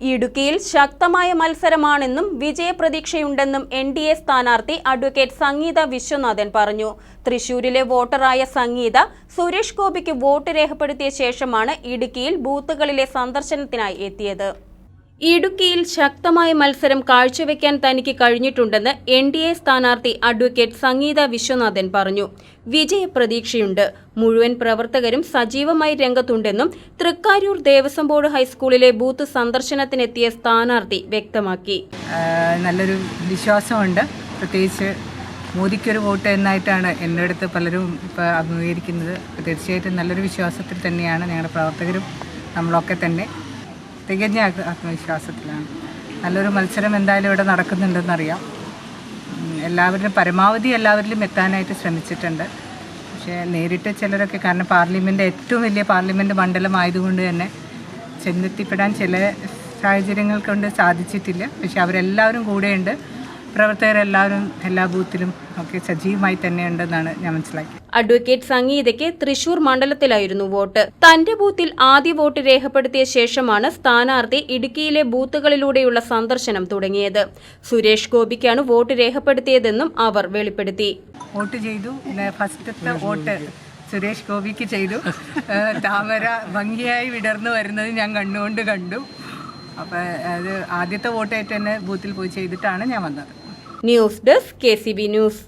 ഇടുക്കിയിൽ ശക്തമായ മത്സരമാണെന്നും വിജയപ്രതീക്ഷയുണ്ടെന്നും എൻ ഡി എ സ്ഥാനാർത്ഥി അഡ്വക്കേറ്റ് സംഗീത വിശ്വനാഥൻ പറഞ്ഞു. തൃശൂരിലെ വോട്ടറായ സംഗീത സുരേഷ് ഗോപിക്ക് വോട്ട് രേഖപ്പെടുത്തിയ ശേഷമാണ് ഇടുക്കിയിൽ ബൂത്തുകളിലെ സന്ദർശനത്തിനായി എത്തിയത്. ഇടുക്കിയിൽ ശക്തമായ മത്സരം കാഴ്ചവെക്കാൻ തനിക്ക് കഴിഞ്ഞിട്ടുണ്ടെന്ന് എൻ ഡി എ സ്ഥാനാർത്ഥി അഡ്വക്കേറ്റ് സംഗീത വിശ്വനാഥൻ പറഞ്ഞു. വിജയപ്രതീക്ഷയുണ്ട് മുഴുവൻ പ്രവർത്തകരും സജീവമായി രംഗത്തുണ്ടെന്നും തൃക്കാരൂർ ദേവസ്വം ബോർഡ് ഹൈസ്കൂളിലെ ബൂത്ത് സന്ദർശനത്തിനെത്തിയ സ്ഥാനാർത്ഥി വ്യക്തമാക്കി. നല്ലൊരു വിശ്വാസമുണ്ട്. പ്രത്യേകിച്ച് മോദിക്കൊരു വോട്ട് എന്നായിട്ടാണ് എന്റെ അടുത്ത് പലരും ഇപ്പോൾ അഭിമുഖീകരിക്കുന്നത്. തീർച്ചയായിട്ടും നല്ലൊരു വിശ്വാസത്തിൽ തന്നെയാണ് ഞങ്ങളുടെ പ്രവർത്തകരും നമ്മളൊക്കെ തന്നെ. തികഞ്ഞ ആത്മ- ആത്മവിശ്വാസത്തിലാണ്. നല്ലൊരു മത്സരം എന്തായാലും ഇവിടെ നടക്കുന്നുണ്ടെന്നറിയാം. എല്ലാവരും പരമാവധി എല്ലാവരിലും എത്താനായിട്ട് ശ്രമിച്ചിട്ടുണ്ട്. പക്ഷേ നേരിട്ട് ചിലരൊക്കെ കാരണം പാർലമെന്റ് ഏറ്റവും വലിയ പാർലമെന്റ് മണ്ഡലമായതുകൊണ്ട് തന്നെ ചെന്നെത്തിപ്പെടാൻ ചില സാഹചര്യങ്ങൾ കൊണ്ട് സാധിച്ചിട്ടില്ല. പക്ഷേ അവരെല്ലാവരും കൂടെയുണ്ട്. പ്രവർത്തകരെല്ലാവരും എല്ലാ ബൂത്തിലും ഒക്കെ സജീവമായി തന്നെയുണ്ടെന്നാണ് ഞാൻ മനസ്സിലാക്കിയത്. അഡ്വക്കേറ്റ് സംഗീതയ്ക്ക് തൃശൂർ മണ്ഡലത്തിലായിരുന്നു വോട്ട്. തന്റെ ബൂത്തിൽ ആദ്യ വോട്ട് രേഖപ്പെടുത്തിയ ശേഷമാണ് സ്ഥാനാർത്ഥി ഇടുക്കിയിലെ ബൂത്തുകളിലൂടെയുള്ള സന്ദർശനം തുടങ്ങിയത്. സുരേഷ് ഗോപിക്കാണ് വോട്ട് രേഖപ്പെടുത്തിയതെന്നും അവർ വെളിപ്പെടുത്തി. വോട്ട് ചെയ്തു. ഫസ്റ്റത്തെ വോട്ട് സുരേഷ് ഗോപിക്ക് ചെയ്തു. താമര ഭംഗിയായി വിടർന്നു വരുന്നത് ഞാൻ കണ്ണുകൊണ്ട് കണ്ടു. അപ്പോൾ അത് ആദ്യത്തെ വോട്ടായിട്ട് തന്നെ ബൂത്തിൽ പോയി ചെയ്തിട്ടാണ് ഞാൻ വന്നത്. News desk K news.